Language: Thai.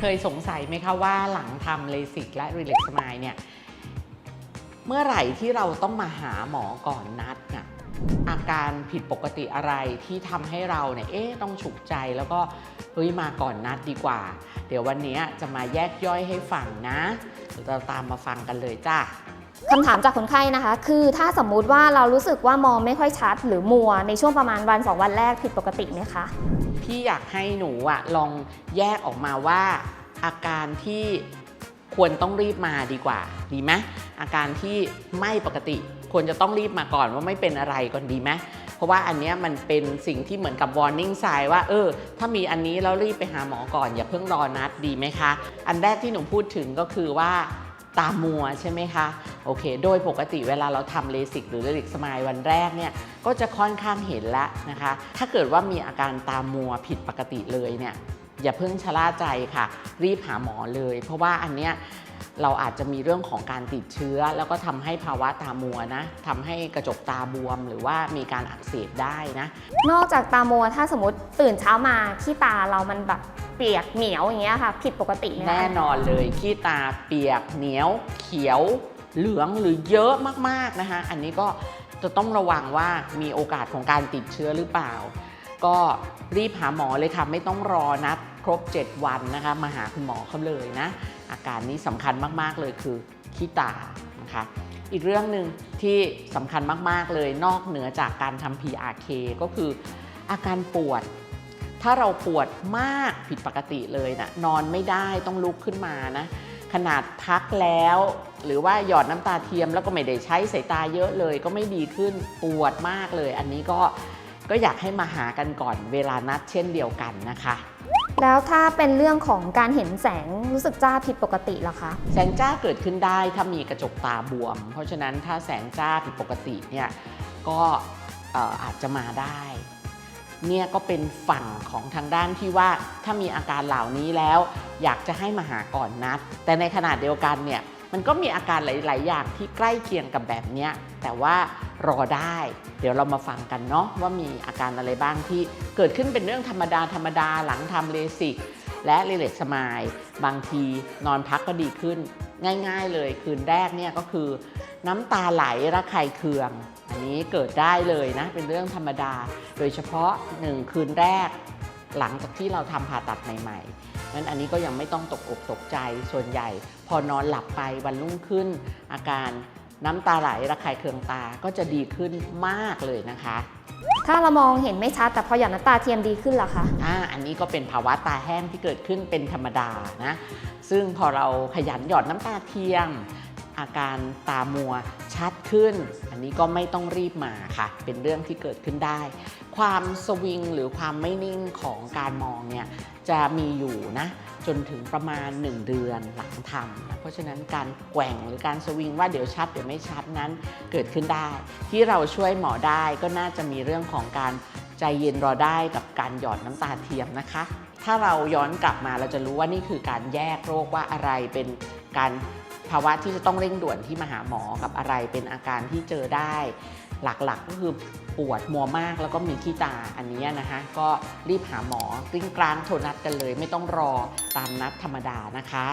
เคยสงสัยไหมคะว่าหลังทำเลสิกและรีเล็กซ์มายเนี่ย เมื่อไหร่ที่เราต้องมาหาหมอก่อนนัดน่ะอาการผิดปกติอะไรที่ทำให้เราเนี่ยเอ๊ะต้องฉุกใจแล้วก็เฮ้ยมาก่อนนัดดีกว่า เดี๋ยววันนี้จะมาแยกย่อยให้ฟังนะเดี๋ยวเราตามมาฟังกันเลยจ้า คำถามจากคนไข้นะคะ คือถ้าสมมุติว่าเรารู้สึกว่ามองไม่ค่อยชัด หรือมัวในช่วงประมาณวัน 2 วันแรกผิดปกติไหมคะ พี่อยากให้หนูอะลองแยกออกมาว่า อาการที่ควรต้องรีบมาดีกว่า ดีไหมอาการที่ไม่ปกติควรจะต้องรีบมาก่อนว่าไม่เป็นอะไรก่อนดีไหมเพราะว่าอันนี้มันเป็นสิ่งที่เหมือนกับ warning sign ว่าเออ ถ้ามีอันนี้แล้วรีบไปหาหมอก่อนอย่าเพิ่งรอนัดดีไหมคะ อันแรกที่หนูพูดถึงก็คือว่า ตามัวใช่ไหมคะโอเค โดยปกติเวลาเราทำเลสิกหรือเลสิกสมายวันแรกเนี่ยก็จะค่อนข้างเห็นแล้วนะคะ ถ้าเกิดว่ามีอาการตามัวผิดปกติเลยเนี่ยอย่าเพิ่งชะล่าใจค่ะ รีบหาหมอเลย เพราะว่าอันเนี้ย เราอาจจะมีเรื่องของการติดเชื้อ แล้วก็ทำให้ภาวะตามัวนะทำให้กระจกตาบวม หรือว่ามีการอักเสบได้นะ นอกจากตามัวถ้าสมมติตื่นเช้ามาขี้ตาเรามันแบบเปียกเหนียวอย่างเงี้ยค่ะผิดปกติไหมคะแน่นอนเลยขี้ตาเปียกเหนียว เขียว เหลืองหรือเยอะมากๆนะคะ อันนี้ก็จะต้องระวังว่ามีโอกาสของการติดเชื้อหรือเปล่า ก็รีบหาหมอเลยค่ะ ไม่ต้องรอนัดครบ 7 วันนะคะ มาหาคุณหมอเขาเลยนะ อาการนี้สำคัญมากๆเลยคือขี้ตานะคะอีกเรื่องหนึ่งที่สำคัญมาก ๆ เลยนอกเหนือจากการทำ PRK ก็คืออาการปวด ถ้าเราปวดมากผิดปกติเลยนะนอนไม่ได้ต้องลุกขึ้นมานะ ขนาดพักแล้ว หรือว่าหยอดน้ำตาเทียมแล้วก็ไม่ได้ใช้สายตาเยอะเลย ก็ไม่ดีขึ้นปวดมากเลย อันนี้ก็ ก็อยากให้มาหากันก่อนเวลานัดเช่นเดียวกันนะคะ แล้วถ้าเป็นเรื่องของการเห็นแสงรู้สึกจ้าผิดปกติล่ะคะ แสงจ้าเกิดขึ้นได้ถ้ามีกระจกตาบวม เพราะฉะนั้นถ้าแสงจ้าผิดปกติเนี่ยก็เอ่ออาจจะมาได้เนี่ยก็เป็นฝั่งของทางด้านที่ว่าถ้ามีอาการเหล่านี้แล้ว อยากจะให้มาหาก่อนนัด แต่ในขณะเดียวกันเนี่ยมันก็มีอาการหลาย ๆ อย่างที่ใกล้เคียงกับแบบเนี้ยแต่ว่า รอได้ เดี๋ยวเรามาฟังกันเนาะว่ามีอาการอะไรบ้างที่เกิดขึ้นเป็นเรื่องธรรมดาธรรมดาหลังทำเลสิกและรีเลสมายบางทีนอนพักก็ดีขึ้น ง่าย ๆ เลยคืนแรกเนี่ยก็คือ น้ำตาไหลระคายเคือง อันนี้เกิดได้เลยนะ เป็นเรื่องธรรมดา โดยเฉพาะหนึ่งคืนแรก หลังจากที่เราทำผ่าตัดใหม่ๆนั้นอันนี้ก็ยังไม่ต้องตกอกตกใจส่วนใหญ่ พอนอนหลับไปวันรุ่งขึ้น อาการ น้ำตาไหลระคายเคืองตาก็จะดีขึ้นมากเลยนะคะ ถ้าเรามองเห็นไม่ชัดแต่พอหยอดน้ำตาเทียมดีขึ้นล่ะคะอ่าอันนี้ก็เป็นภาวะตาแห้งที่เกิดขึ้นเป็นธรรมดานะ ซึ่งพอเราขยันหยอดน้ำตาเทียม อาการตามัวชัดขึ้น อันนี้ก็ไม่ต้องรีบมาค่ะ เป็นเรื่องที่เกิดขึ้นได้ ความสวิงหรือความไม่นิ่งของการมองเนี่ยจะมีอยู่นะจนถึงประมาณ 1 เดือนหลังทำนะเพราะฉะนั้นการแกว่งหรือการสวิงว่าเดี๋ยวชัดเดี๋ยวไม่ชัดนั้นเกิดขึ้นได้ ที่เราช่วยหมอได้ก็น่าจะมีเรื่องของการใจเย็นรอได้กับการหยอดน้ำตาเทียมนะคะ ถ้าเราย้อนกลับมาเราจะรู้ว่านี่คือการแยกโรคว่าอะไรเป็นการ ภาวะที่จะต้องเร่งด่วนที่มาหาหมอกับอะไรเป็นอาการที่เจอได้ หลักๆก็คือปวดมัวมากแล้วก็มีขี้ตาอันนี้นะคะก็รีบหาหมอกริ้งกลางโทรนัดกันเลย ไม่ต้องรอตามนัดธรรมดานะคะ